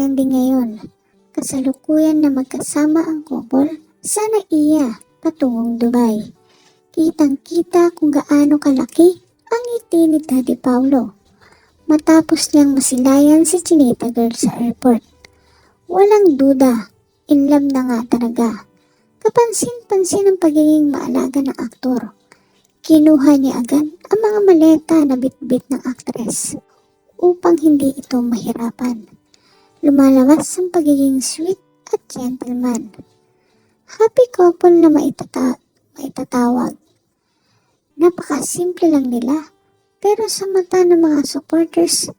trending ngayon. Kasalukuyan na magkasama ang couple sa naiya patungong Dubai. Kitang-kita kung gaano kalaki ang ngiti ni Daddy Paulo. Matapos niyang masilayan si Chinita Girl sa airport. Walang duda, in love na nga talaga. Kapansin-pansin ang pagiging maalaga ng aktor. Kinuha niya agad ang mga maleta na bitbit ng aktres upang hindi ito mahirapan. Lumalabas ang pagiging sweet at gentleman. Happy couple na maitata maitatawag. Napakasimple lang nila, pero sa mata ng mga supporters,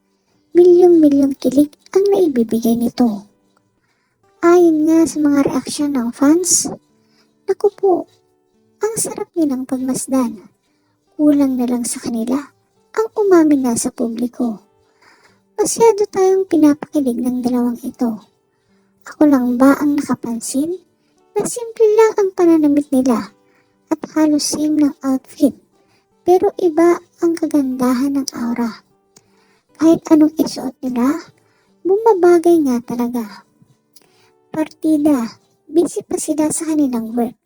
milyong-milyong kilig ang naibibigay nito. Ayon nga sa mga reaksyon ng fans, naku po, ang sarap nilang pagmasdan. Kulang na lang sa kanila ang umamin na sa publiko. Masyado tayong pinapakilig ng dalawang ito. Ako lang ba ang nakapansin na simple lang ang pananamit nila at halos same ng outfit pero iba ang kagandahan ng aura. Kahit anong isuot nila, bumabagay nga talaga. Partida, busy pa sila sa kanilang work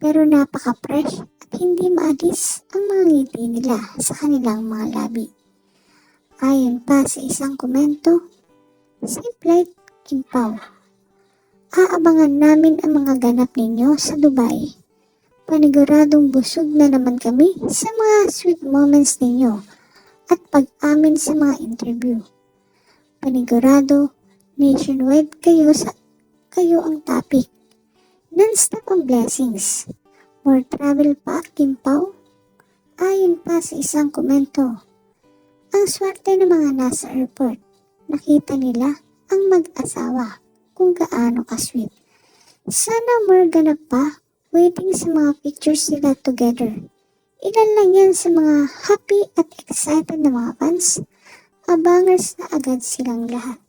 pero napaka-fresh at hindi maalis ang mga ngiti nila sa kanilang mga labi. Ayon pa sa isang komento, Simple Kimpaw. Aabangan namin ang mga ganap ninyo sa Dubai. Paniguradong busog na naman kami sa mga sweet moments ninyo at pag-amin sa mga interview. Panigurado, nationwide kayo sa kayo ang topic. Non-stop ang blessings. More travel pa, Kimpaw? Ayon pa sa isang komento, ang swerte ng mga nasa airport, nakita nila ang mag-asawa kung gaano ka-sweet. Sana more ganap pa, waiting sa mga pictures nila together. Ilan lang yan sa mga happy at excited na mga fans. Abangers na agad silang lahat.